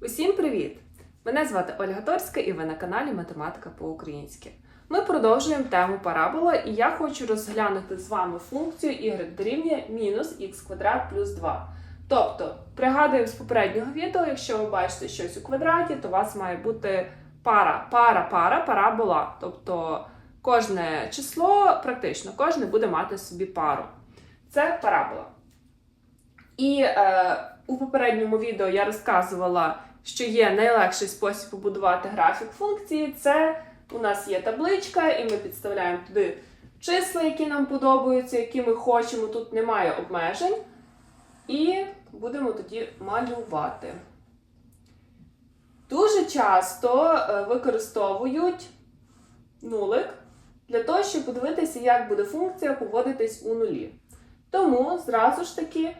Усім привіт! Мене звати Ольга Торська і ви на каналі Математика по-українськи. Ми продовжуємо тему парабола, і я хочу розглянути з вами функцію y дорівнює мінус х квадрат плюс 2. Тобто, пригадуємо з попереднього відео, якщо ви бачите щось у квадраті, то у вас має бути пара, пара, пара, парабола. Тобто кожне число, практично кожне буде мати собі пару. Це парабола. І е, у попередньому відео я розказувала, що є найлегший спосіб побудувати графік функції. Це у нас є табличка, і ми підставляємо туди числа, які нам подобаються, які ми хочемо. Тут немає обмежень. І будемо тоді малювати. Дуже часто е, використовують нулик для того, щоб подивитися, як буде функція поводитись у нулі. Тому зразу ж таки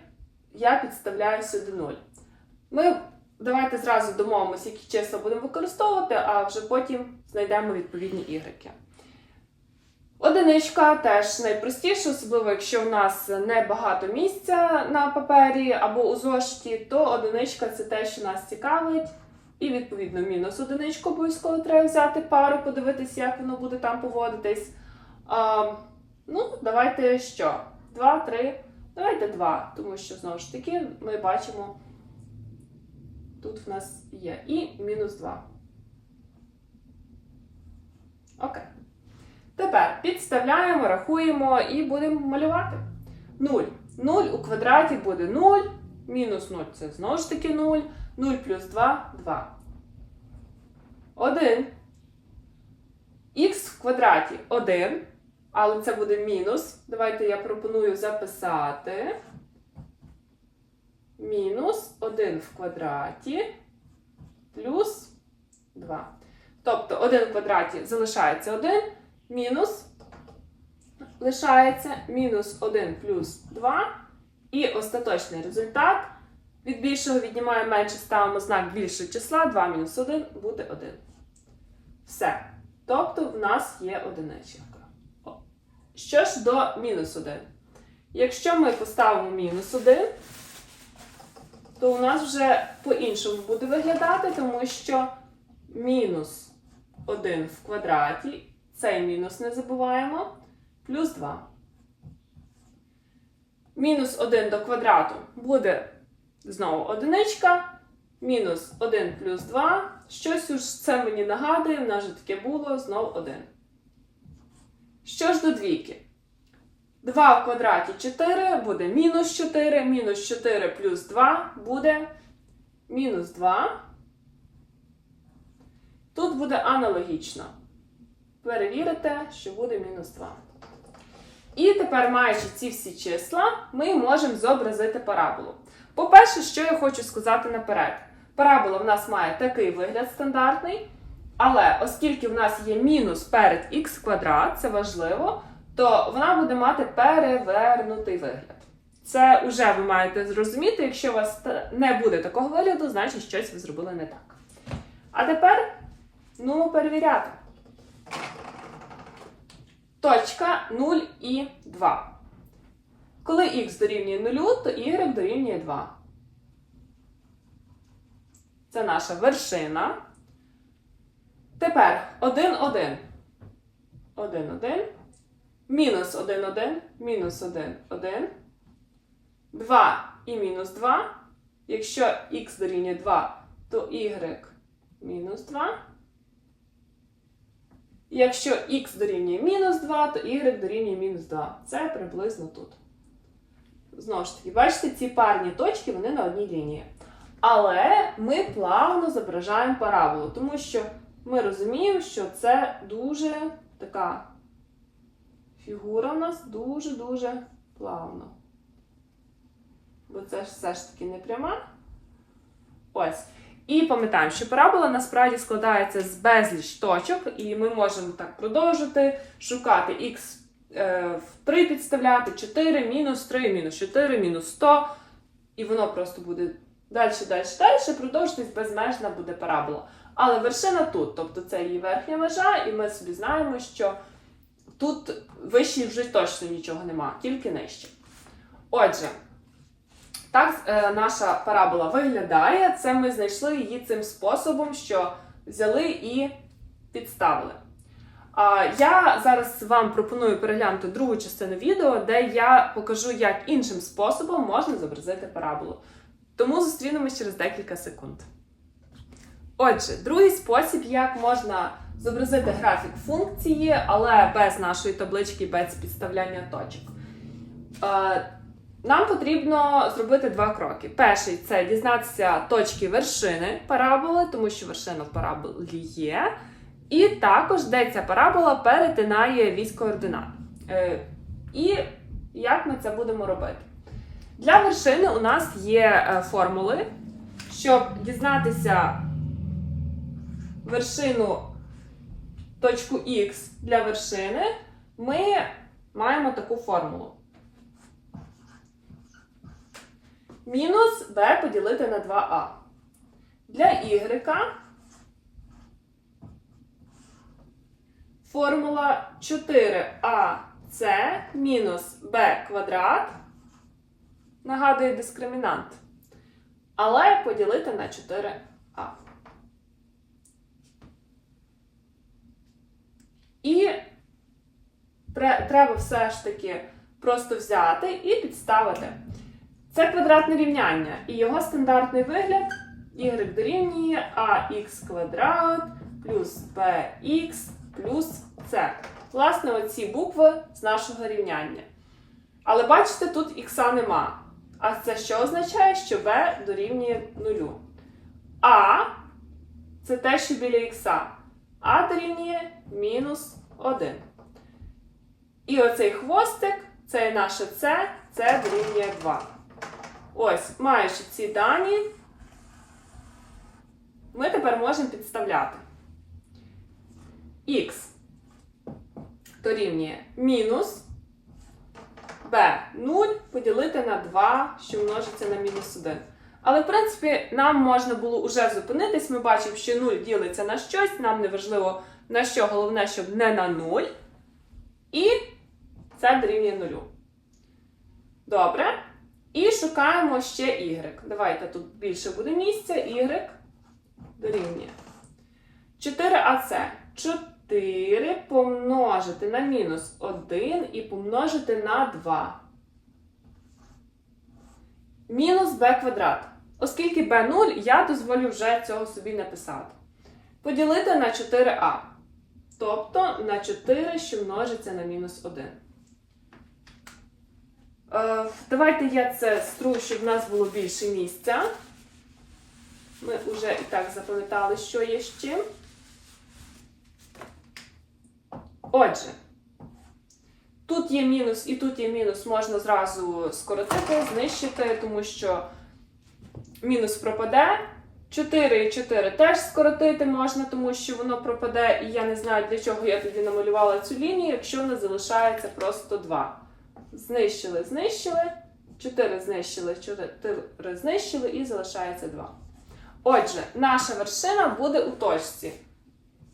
я підставляю сюди 0. Ми давайте зразу домовимося, які числа будемо використовувати, а вже потім знайдемо відповідні ігреки. Одиничка теж найпростіше, особливо якщо в нас небагато місця на папері або у зошиті, то одиничка це те, що нас цікавить. І, відповідно, мінус одиничку обов'язково треба взяти пару, подивитися, як воно буде там поводитись. А, ну, давайте що? 2, 3. Давайте 2, тому що, знову ж таки, ми бачимо, тут в нас є і мінус 2. Окей. Тепер підставляємо, рахуємо і будемо малювати. 0. 0 у квадраті буде 0, мінус 0 це знову ж таки 0, 0 плюс 2 2. 1. Х в квадраті 1, але це буде мінус. Давайте я пропоную записати. Мінус 1 в квадраті плюс 2. Тобто 1 в квадраті залишається 1, мінус лишається мінус 1 плюс 2. І остаточний результат. Від більшого віднімаємо менше, ставимо знак більшого числа, 2 мінус 1 буде 1. Все. Тобто в нас є одиничка. О. Що ж до мінус 1? Якщо ми поставимо мінус 1, то у нас вже по-іншому буде виглядати, тому що мінус 1 в квадраті, цей мінус не забуваємо, плюс 2. Мінус 1 до квадрату буде знову одиничка. Мінус 1 плюс 2. Щось уж це мені нагадує, в нас же таке було знов 1. Що ж до двійки? 2 в квадраті 4 буде мінус 4, мінус 4 плюс 2 буде мінус 2. Тут буде аналогічно. Перевірите, що буде мінус 2. І тепер, маючи ці всі числа, ми можемо зобразити параболу. По-перше, що я хочу сказати наперед. Парабола в нас має такий вигляд стандартний, але оскільки в нас є мінус перед х квадрат, це важливо, то вона буде мати перевернутий вигляд. Це вже ви маєте зрозуміти, якщо у вас не буде такого вигляду, значить щось ви зробили не так. А тепер, ну, перевіряти. Точка 0 і 2. Коли х дорівнює 0, то y дорівнює 2. Це наша вершина. Тепер 1, 1. 1, 1. Мінус 1, 1. Мінус 1, 1. 2 і мінус 2. Якщо х дорівнює 2, то y мінус 2. Якщо х дорівнює мінус 2, то y дорівнює мінус 2. Це приблизно тут. Знову ж таки, бачите, ці парні точки вони на одній лінії. Але ми плавно зображаємо параболу, тому що ми розуміємо, що це дуже така фігура у нас дуже-дуже плавно. Бо це ж все ж таки не пряма. Ось. І пам'ятаємо, що парабола насправді складається з безліч точок, і ми можемо так продовжити шукати х е, в 3 підставляти, 4, мінус 3, мінус 4, мінус 100. І воно просто буде далі, далі, далі, продовжитись безмежна буде парабола. Але вершина тут, тобто це її верхня межа, і ми собі знаємо, що тут вище вже точно нічого нема, тільки нижче. Отже, Так е, наша парабола виглядає. Це ми знайшли її цим способом, що взяли і підставили. Я зараз вам пропоную переглянути другу частину відео, де я покажу, як іншим способом можна зобразити параболу. Тому зустрінемось через декілька секунд. Отже, другий спосіб, як можна зобразити графік функції, але без нашої таблички, без підставляння точок. Е, Нам потрібно зробити два кроки. Перший це дізнатися точки вершини параболи, тому що вершина в параболі є. І також, де ця парабола перетинає вісь координат. Е, І як ми це будемо робити? Для вершини у нас є е, формули, щоб дізнатися вершину точку Х для вершини, ми маємо таку формулу. Мінус b поділити на 2а. Для y формула 4ac мінус b квадрат. Нагадує дискримінант. Але поділити на 4а. І треба все ж таки просто взяти і підставити. Це квадратне рівняння, і його стандартний вигляд y дорівнює ax квадрат плюс bx плюс c. Власне, оці букви з нашого рівняння. Але бачите, тут х нема. А це що означає, що b дорівнює нулю. А це те, що біля х. А дорівнює мінус 1. І оцей хвостик, це наше С, це дорівнює 2. Ось, маючи ці дані, ми тепер можемо підставляти. Х дорівнює мінус b 0 поділити на 2, що множиться на мінус 1. Але, в принципі, нам можна було вже зупинитись. Ми бачимо, що 0 ділиться на щось, нам не важливо на що, головне, щоб не на 0. І це дорівнює 0. Добре. І шукаємо ще y. Давайте тут більше буде місця. y дорівнює 4ac. 4 помножити на мінус 1 і помножити на 2. Мінус b квадрат. Оскільки b 0, я дозволю вже цього собі написати. Поділити на 4а. Тобто на 4, що множиться на мінус 1. Е, давайте я це стру, щоб в нас було більше місця. Ми вже і так запам'ятали, що є з чим. Отже, тут є мінус і тут є мінус, можна зразу скоротити, знищити, тому що мінус пропаде. 4 і 4 теж скоротити можна, тому що воно пропаде, і я не знаю, для чого я тоді намалювала цю лінію, якщо в залишається просто 2. Знищили, знищили, 4 знищили, 4 знищили і залишається 2. Отже, наша вершина буде у точці.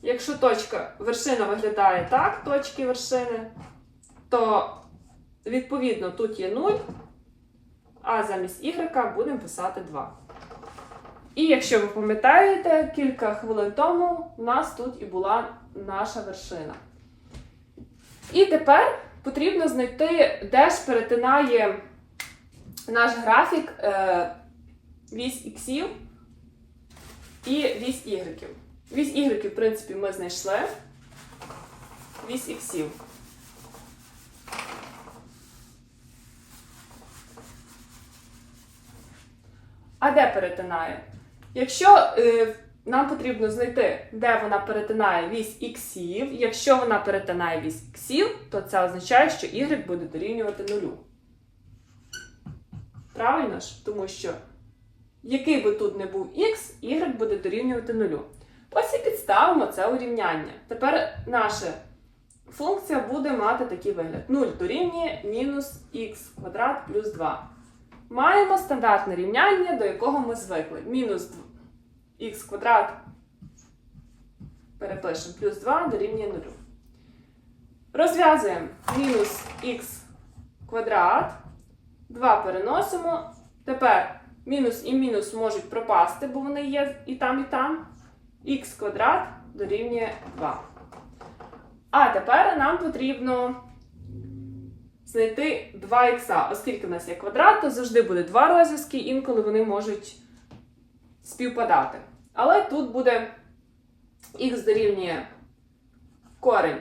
Якщо точка вершина виглядає так, точки вершини, то відповідно тут є 0, а замість y будемо писати 2. І якщо ви пам'ятаєте, кілька хвилин тому у нас тут і була наша вершина. І тепер потрібно знайти, де ж перетинає наш графік е, вісь іксів і вісь ігреків. Вісь ігреків, в принципі, ми знайшли. Вісь іксів. А де перетинає? Якщо е, нам потрібно знайти, де вона перетинає вісь іксів, якщо вона перетинає вісь іксів, то це означає, що y буде дорівнювати нулю. Правильно ж? Тому що який би тут не був x, y буде дорівнювати нулю. Ось і підставимо це урівняння. Тепер наша функція буде мати такий вигляд. 0 дорівнює мінус х квадрат плюс 2. Маємо стандартне рівняння, до якого ми звикли. Мінус х квадрат перепишемо плюс 2 дорівнює 0. Розв'язуємо мінус х квадрат. 2 переносимо, Тепер мінус і мінус можуть пропасти, бо вони є і там, і там. Х квадрат дорівнює 2. А тепер нам потрібно знайти 2х. Оскільки в нас є квадрат, то завжди буде два розв'язки, інколи вони можуть співпадати. Але тут буде х дорівнює корень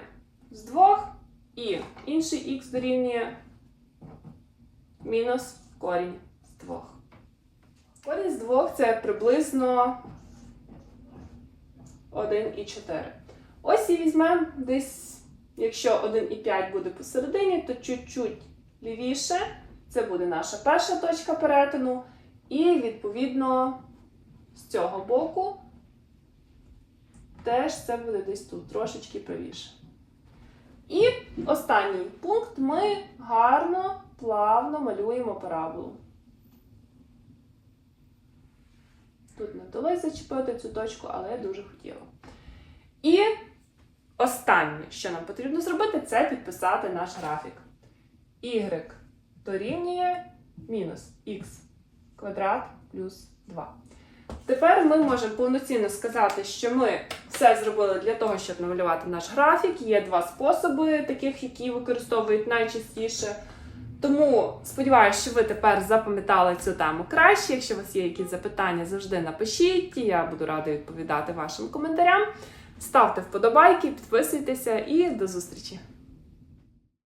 з 2, і інший х дорівнює мінус корінь з 2. Корінь з 2 це приблизно 1,4. Ось і візьмемо десь, якщо 1,5 буде посередині, то чуть-чуть лівіше. Це буде наша перша точка перетину. І відповідно з цього боку теж це буде десь тут, трошечки правіше. І останній пункт ми гарно, плавно малюємо параболу. Тут не вдалося зачепити цю точку, але я дуже хотіла. І останнє, що нам потрібно зробити, це підписати наш графік. Y дорівнює мінус х квадрат плюс 2. Тепер ми можемо повноцінно сказати, що ми все зробили для того, щоб намалювати наш графік. Є два способи, таких, які використовують найчастіше. Тому сподіваюся, що ви тепер запам'ятали цю тему краще. Якщо у вас є якісь запитання, завжди напишіть. Я буду рада відповідати вашим коментарям. Ставте вподобайки, підписуйтеся і до зустрічі!